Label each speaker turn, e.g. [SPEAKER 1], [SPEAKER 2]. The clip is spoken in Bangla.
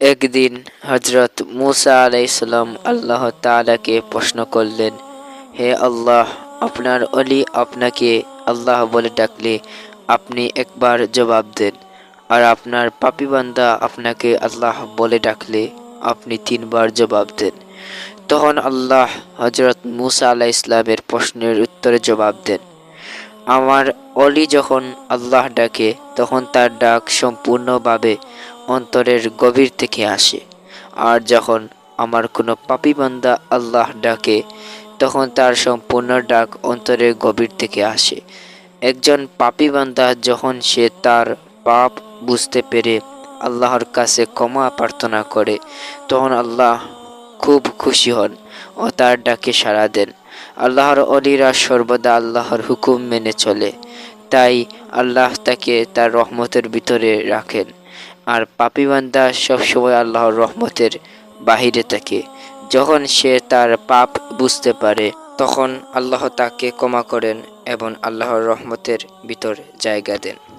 [SPEAKER 1] একদিন হজরত মুসা আলাইসাল্লাম আল্লাহ তাআলাকে প্রশ্ন করলেন, হে আল্লাহ, আপনার অলি আপনাকে আল্লাহ বলে ডাকলে আপনি একবার জবাব দেন। আর আপনার পাপি বান্দা আপনাকে আল্লাহ বলে ডাকলে আপনি তিনবার জবাব দেন। তখন আল্লাহ হজরত মুসা আলাহ ইসলামের প্রশ্নের উত্তরে জবাব দেন আমার অলি যখন আল্লাহ ডাকে, তখন তার ডাক সম্পূর্ণভাবে অন্তরের গভীর থেকে আসে। আর যখন আমার কোনো পাপি বান্দা আল্লাহ ডাকে, তখন তার সম্পূর্ণ ডাক অন্তরের গভীর থেকে আসে। একজন পাপি বান্দা যখন সে তার পাপ বুঝতে পেরে আল্লাহর কাছে ক্ষমা প্রার্থনা করে, তখন আল্লাহ খুব খুশি হন ও তার ডাকে সাড়া দেন। আল্লাহর অলিরা সর্বদা আল্লাহর হুকুম মেনে চলে। তাই আল্লাহ তাকে তার রহমতের ভিতরে রাখেন। আর পাপি বান্দা সবসময় আল্লাহর রহমতের বাহিরে থাকে। যখন সে তার পাপ বুঝতে পারে, তখন আল্লাহ তাকে ক্ষমা করেন এবং আল্লাহর রহমতের ভিতর জায়গা দেন।